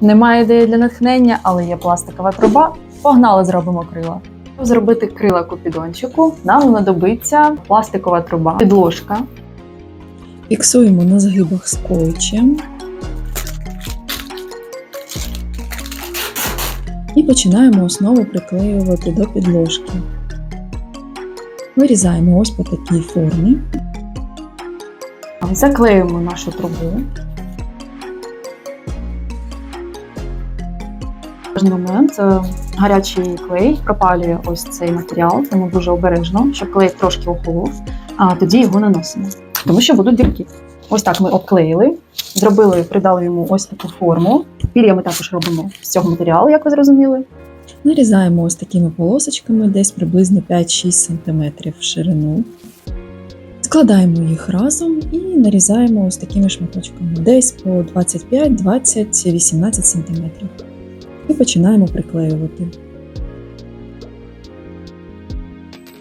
Немає ідеї для натхнення, але є пластикова труба. Погнали, зробимо крила. Щоб зробити крила купідончику, нам знадобиться пластикова труба, підложка, Фіксуємо на згибах скотчем. І починаємо основу приклеювати до підложки. Вирізаємо ось по такій формі. заклеюємо нашу трубу. Важний момент е, гарячий клей пропалює ось цей матеріал, тому дуже обережно, щоб клей трошки охолов, а тоді його наносимо. Тому що будуть дірки. Ось так ми обклеїли, зробили, придали йому ось таку форму. Пір'я ми також робимо з цього матеріалу, як ви зрозуміли. Нарізаємо ось такими полосочками, десь приблизно 5-6 см в ширину. Складаємо їх разом і нарізаємо ось такими шматочками, десь по 25, 20, 18 см. І починаємо приклеювати.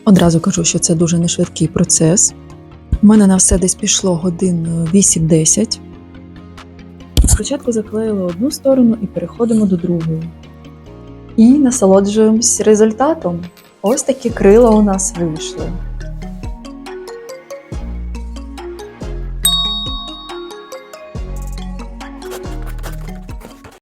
Одразу кажу, що це дуже нешвидкий процес. У мене на все десь пішло годин 8-10. Спочатку заклеїли одну сторону і переходимо до другої. І насолоджуємось результатом. Ось такі крила у нас вийшли.